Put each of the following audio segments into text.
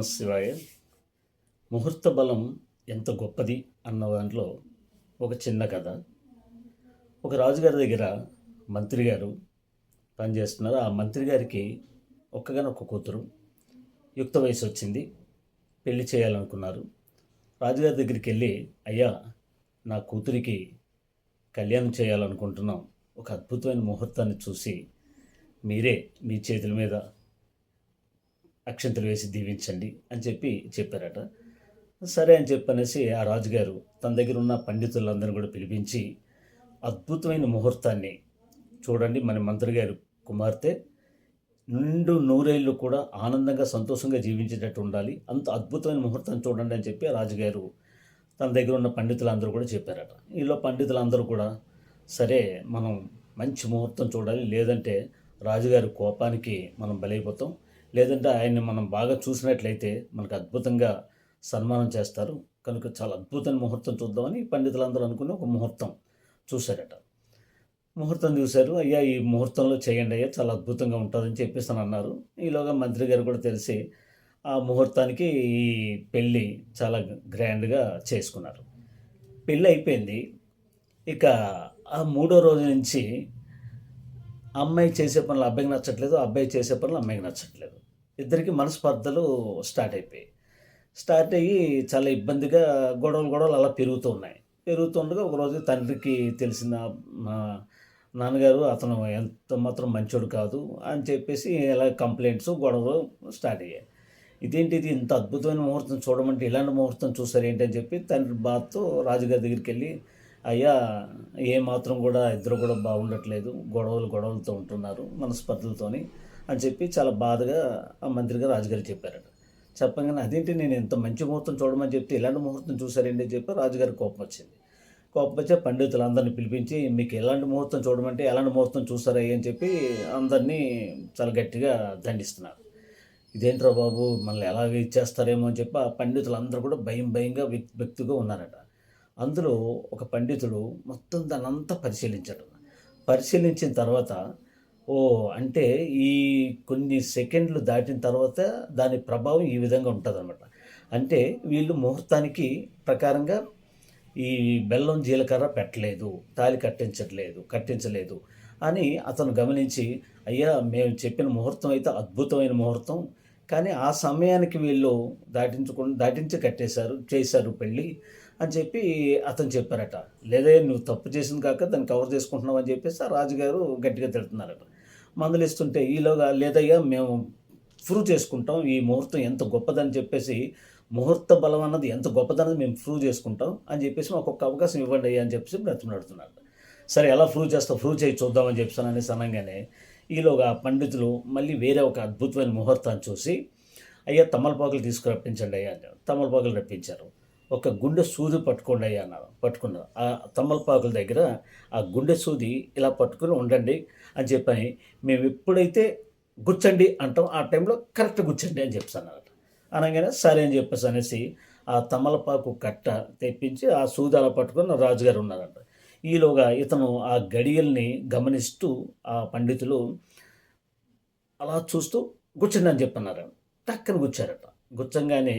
నమశివాయ. ముహూర్త బలం ఎంత గొప్పది అన్న దాంట్లో ఒక చిన్న కథ. ఒక రాజుగారి దగ్గర మంత్రి గారు పనిచేస్తున్నారు ఆ మంత్రి గారికి ఒక్కగానొక్క కూతురు. యుక్త వయసు వచ్చింది. పెళ్ళి చేయాలనుకున్నారు. రాజుగారి దగ్గరికి వెళ్ళి అయ్యా నా కూతురికి కళ్యాణం చేయాలనుకుంటున్నాం. ఒక అద్భుతమైన ముహూర్తాన్ని చూసి మీరే మీ చేతుల మీద అక్షంతలు వేసి దీవించండి అని చెప్పి చెప్పారట. సరే అని చెప్పనేసి ఆ రాజుగారు తన దగ్గర ఉన్న పండితులందరూ కూడా పిలిపించి అద్భుతమైన ముహూర్తాన్ని చూడండి మన మంత్రి గారు కుమార్తె నిండు నూరేళ్ళు కూడా ఆనందంగా సంతోషంగా జీవించేటట్టు ఉండాలి. అంత అద్భుతమైన ముహూర్తం చూడండి అని చెప్పి ఆ రాజుగారు తన దగ్గర ఉన్న పండితులందరూ కూడా చెప్పారట. ఈలో పండితులందరూ కూడా సరే మనం మంచి ముహూర్తం చూడాలి. లేదంటే రాజుగారి కోపానికి మనం బలైపోతాం. లేదంటే ఆయన్ని మనం బాగా చూసినట్లయితే మనకు అద్భుతంగా సన్మానం చేస్తారు. కనుక చాలా అద్భుతమైన ముహూర్తం చూద్దామని పండితులందరూ అనుకుని ఒక ముహూర్తం చూశారట. ముహూర్తం చూశారు. అయ్యా ఈ ముహూర్తంలో చేయండి అయ్యా చాలా అద్భుతంగా ఉంటుందని చెప్పేసి అని అన్నారు. ఈలోగా మంత్రి గారు కూడా తెలిసి ఆ ముహూర్తానికి ఈ పెళ్ళి చాలా గ్రాండ్గా చేసుకున్నారు. పెళ్ళి అయిపోయింది. ఇక ఆ మూడో రోజు నుంచి అమ్మాయి చేసే పనులు అబ్బాయికి నచ్చట్లేదు అబ్బాయి చేసే పనులు అమ్మాయికి నచ్చట్లేదు. ఇద్దరికి మనస్పర్ధలు స్టార్ట్ అయిపోయాయి. స్టార్ట్ అయ్యి చాలా ఇబ్బందిగా గొడవలు గొడవలు అలా పెరుగుతూ ఉన్నాయి. పెరుగుతుండగా ఒకరోజు తండ్రికి తెలిసిన మా నాన్నగారు అతను ఎంత మాత్రం మంచోడు కాదు అని చెప్పేసి ఇలా కంప్లైంట్స్ గొడవలు స్టార్ట్ అయ్యాయి. ఇదేంటి ఇది ఇంత అద్భుతమైన ముహూర్తం చూడమంటే ఇలాంటి ముహూర్తం చూసారు ఏంటి అని చెప్పి తండ్రి బాధతో రాజుగారి దగ్గరికి వెళ్ళి అయ్యా ఏ మాత్రం కూడా ఇద్దరు కూడా బాగుండట్లేదు గొడవలు గొడవలతో ఉంటున్నారు మనస్పర్ధలతోని అని చెప్పి చాలా బాధగా ఆ మంత్రిగా రాజుగారు చెప్పారట. చెప్పగానే అదేంటి నేను ఇంత మంచి ముహూర్తం చూడమని చెప్తే ఇలాంటి ముహూర్తం చూశారండి అని చెప్పి రాజుగారి కోపం వచ్చింది. కోపం వచ్చే పండితులందరినీ పిలిపించి మీకు ఎలాంటి ముహూర్తం చూడమంటే ఎలాంటి ముహూర్తం చూసారా అని చెప్పి అందరినీ చాలా గట్టిగా దండిస్తున్నారు. ఇదేంట్రా బాబు మనల్ని ఎలాగ ఇచ్చేస్తారేమో అని చెప్పి ఆ పండితులందరూ కూడా భయం భయంగా వ్యక్తిగా ఉన్నారట. అందులో ఒక పండితుడు మొత్తం దాన్ని అంతా పరిశీలించాడు. పరిశీలించిన తర్వాత ఓ అంటే ఈ కొన్ని సెకండ్లు దాటిన తర్వాత దాని ప్రభావం ఈ విధంగా ఉంటుంది అంటే వీళ్ళు ముహూర్తానికి ప్రకారంగా ఈ బెల్లం జీలకర్ర పెట్టలేదు తాలి కట్టించట్లేదు కట్టించలేదు అని అతను గమనించి అయ్యా మేము చెప్పిన ముహూర్తం అయితే అద్భుతమైన ముహూర్తం కానీ ఆ సమయానికి వీళ్ళు దాటించుకుని దాటించి కట్టేశారు చేశారు పెళ్ళి అని చెప్పి అతను చెప్పారట. లేదే నువ్వు తప్పు చేసింది కాక దాన్ని కవర్ చేసుకుంటున్నావు అని చెప్పేసి ఆ రాజుగారు గట్టిగా తిడుతున్నారట. మందులు ఇస్తుంటే ఈలోగా లేదయ్యా మేము ప్రూవ్ చేసుకుంటాం ఈ ముహూర్తం ఎంత గొప్పదని చెప్పేసి ముహూర్త బలం అన్నది ఎంత గొప్పదన్నది మేము ప్రూవ్ చేసుకుంటాం అని చెప్పేసి మాకు ఒక అవకాశం ఇవ్వండి అయ్యా అని చెప్పేసి బ్రతిమలాడుతున్నాడు సరే ఎలా ప్రూవ్ చేస్తావు? ప్రూవ్ చేయి చూద్దామని చెప్పాను అనేసి అనగానే ఈలోగా పండితులు మళ్ళీ వేరే ఒక అద్భుతమైన ముహూర్తాన్ని చూసి అయ్యా తమలపాకులు తీసుకురప్పించండి అయ్యా అని తమలపాకులు రప్పించారు. ఒక గుండె సూది పట్టుకోండి అయ్యా అన్నారు. పట్టుకున్నారు. ఆ తమలపాకుల దగ్గర ఆ గుండె సూది ఇలా పట్టుకుని ఉండండి అని చెప్పని మేము ఎప్పుడైతే గుచ్చండి అంటాం ఆ టైంలో కరెక్ట్ గుచ్చండి అని చెప్పాను అనగానే సరే అని చెప్పేసి అనేసి ఆ తమలపాకు కట్ట తెప్పించి ఆ సూది అలా పట్టుకుని రాజుగారు ఉన్నారంట. ఈలోగా ఇతను ఆ గడియల్ని గమనిస్తూ ఆ పండితులు అలా చూస్తూ గుచ్చండి అని చెప్పన్నారు టక్కన గుచ్చారట. గుచ్చంగానే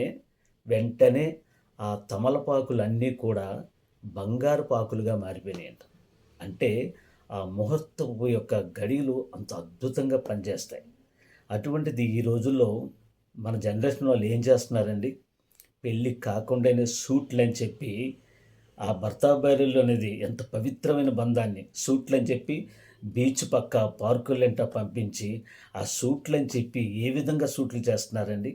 వెంటనే ఆ తమలపాకులన్నీ కూడా బంగారు పాకులుగా మారిపోయినాయంట. అంటే ఆ ముహూర్తపు యొక్క గడియలు అంత అద్భుతంగా పనిచేస్తాయి. అటువంటిది ఈ రోజుల్లో మన జనరేషన్ వాళ్ళు ఏం చేస్తున్నారండి? పెళ్ళి కాకుండానే సూట్లు అని చెప్పి ఆ భర్త భార్యలు అనేది ఎంత పవిత్రమైన బంధాన్ని సూట్లు అని చెప్పి బీచ్ పక్క పార్కులంట పంపించి ఆ సూట్లు అని చెప్పి ఏ విధంగా సూట్లు చేస్తున్నారండి?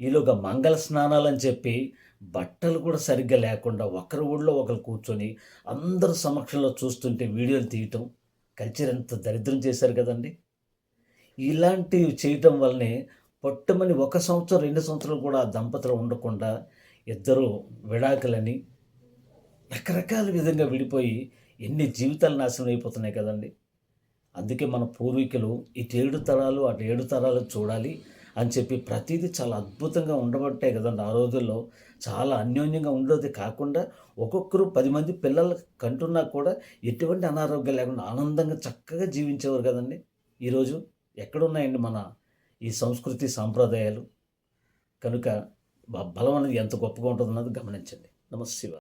ఈలోగా మంగళ స్నానాలని చెప్పి బట్టలు కూడా సరిగ్గా లేకుండా ఒకరి ఊళ్ళో ఒకరు కూర్చొని అందరి సమక్షంలో చూస్తుంటే వీడియోలు తీయటం కల్చర్ ఎంత దరిద్రం చేశారు కదండి. ఇలాంటివి చేయటం వల్లనే పొట్టమని ఒక సంవత్సరం రెండు సంవత్సరాలు కూడా దంపతులు ఉండకుండా ఇద్దరు విడాకులని రకరకాల విధంగా విడిపోయి ఎన్ని జీవితాలు నాశనం అయిపోతున్నాయి కదండి. అందుకే మన పూర్వీకులు ఇటు ఏడు తరాలు అటు ఏడు తరాలు చూడాలి. అని చెప్పి ప్రతిదీ చాలా అద్భుతంగా ఉండబట్టే కదండి. ఆ రోజుల్లో చాలా అన్యోన్యంగా ఉండేది కాకుండా ఒక్కొక్కరు పది మంది పిల్లలు కంటున్నా కూడా ఎటువంటి అనారోగ్యం లేకుండా ఆనందంగా చక్కగా జీవించేవారు కదండి. ఈరోజు ఎక్కడున్నాయండి మన ఈ సంస్కృతి సాంప్రదాయాలు? కనుక బలం అనేది ఎంత గొప్పగా ఉంటుందన్నది గమనించండి. నమస్తే శివ.